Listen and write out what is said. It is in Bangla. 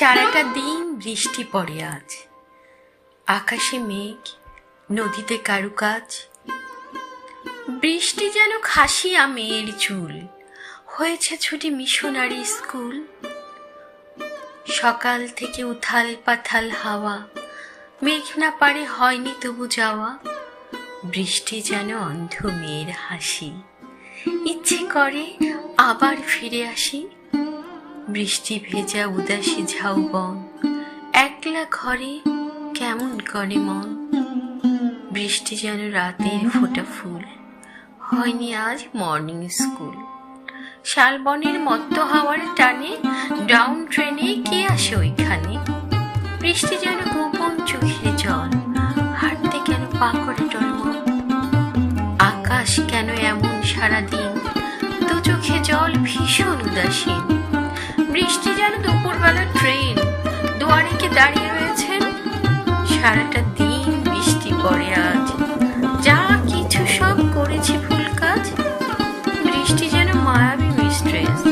সারাটা দিন বৃষ্টি পড়ে আজ। আকাশে মেঘ, নদীতে কারুকাজ। বৃষ্টি যেন খাসিয়া মেয়ের চুল। হয়েছে ছুটি মিশনারি স্কুল। সকাল থেকে উথাল পাথাল হাওয়া। মেঘ না পারে হয়নি তবু যাওয়া। বৃষ্টি যেন অন্ধ মেয়ের হাসি। ইচ্ছে করে আবার ফিরে আসি। বৃষ্টি ভেজা উদাসী ঝাউবন। একলা ঘরে কেমন করে মন? বৃষ্টি যেন রাতের ফোটা ফুল। হয়নি আজ মর্নিং স্কুল শালবনের মত্ত হাওয়ার টানে ডাউন ট্রেনে কে আসে ওইখানে? বৃষ্টি যেন গোপন চোখের জল। হাঁটতে কেন পা করে টলমল? আকাশ কেন এমন সারাদিন? দু চোখে জল ভীষণ উদাসীন। বৃষ্টি যেন দুপুরবেলা ট্রেন। দুয়ারিকে দাঁড়িয়ে রয়েছেন সারাটা দিন বৃষ্টি পড়ে আজ। যা কিছু সব করেছি ভুল কাজ, বৃষ্টি যেন মায়াবী মিস্ট্রেস।